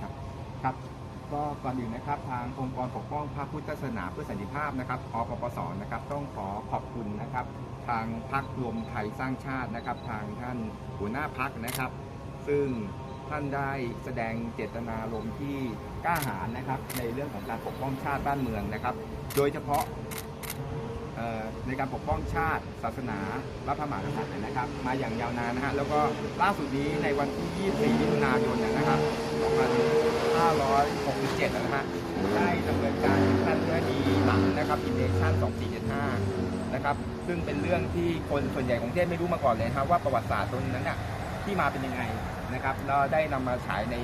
ครับครับก็ก่อนอื่นนะครับทางองค์กรปกป้องพระพุทธศาสนาเพื่อสันติภาพนะครับอปปสนะครับ ต้องขอขอบคุณนะครับ ทางพักรวมไทยสร้างชาตินะครับ ทางท่านหัวหน้าพักนะครับ ซึ่งท่านได้แสดงเจตนารมณ์ที่กล้าหาญนะครับ ในเรื่องของการปกป้องชาติบ้านเมืองนะครับ โดยเฉพาะในการปกป้องชาติ ศาสนาและพระมหากษัตริย์นะครับ มาอย่างยาวนานนะฮะแล้วก็ล่าสุดนี้ในวันที่ 24 มิถุนายน 2567 นะฮะได้ดำเนินการท่านเพื่อดีหลังนะครับอินเดชั่น 2475 นะครับ ซึ่งเป็นเรื่องที่คนส่วนใหญ่ของประเทศไม่รู้มาก่อนเลยครับว่าประวัติศาสตร์ตรงนั้นน่ะที่มาเป็นยังไงนะครับแล้วได้นำมาฉายใน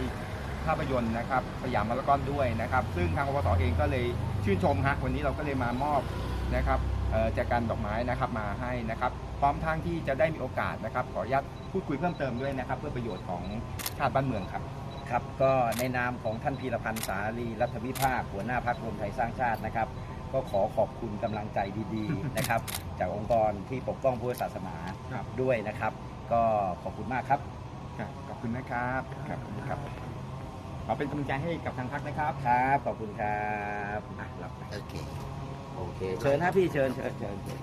ภาพยนตร์นะครับสยามพารากอนด้วยนะครับ ซึ่งทางอปสเองก็เลยชื่นชมฮะวันนี้เราก็เลยมามอบนะครับจากการดอกไม้นะครับมาให้นะครับ พร้อมทั้งที่จะได้มีโอกาสนะครับ ขออนุญาตพูดคุยเพิ่มเติมด้วยนะครับ เพื่อประโยชน์ของชาติบ้านเมืองครับ ครับก็ในนามของท่านพีรพันธ์สาลีรัฐวิภาคหัวหน้าพักรวมไทยสร้างชาตินะครับ ก็ขอขอบคุณกำลังใจดีๆนะครับ จากองค์กรที่ปกป้องพุทธศาสนาครับ ด้วยนะครับ ก็ขอบคุณมากครับ ครับขอบคุณนะครับครับขอบคุณครับขอเป็นกำลังใจให้กับทางพักนะครับครับ ขอบคุณครับอะรับไปโอเคโอเคเชิญนะพี่เชิญเชิญเชิญเชิญ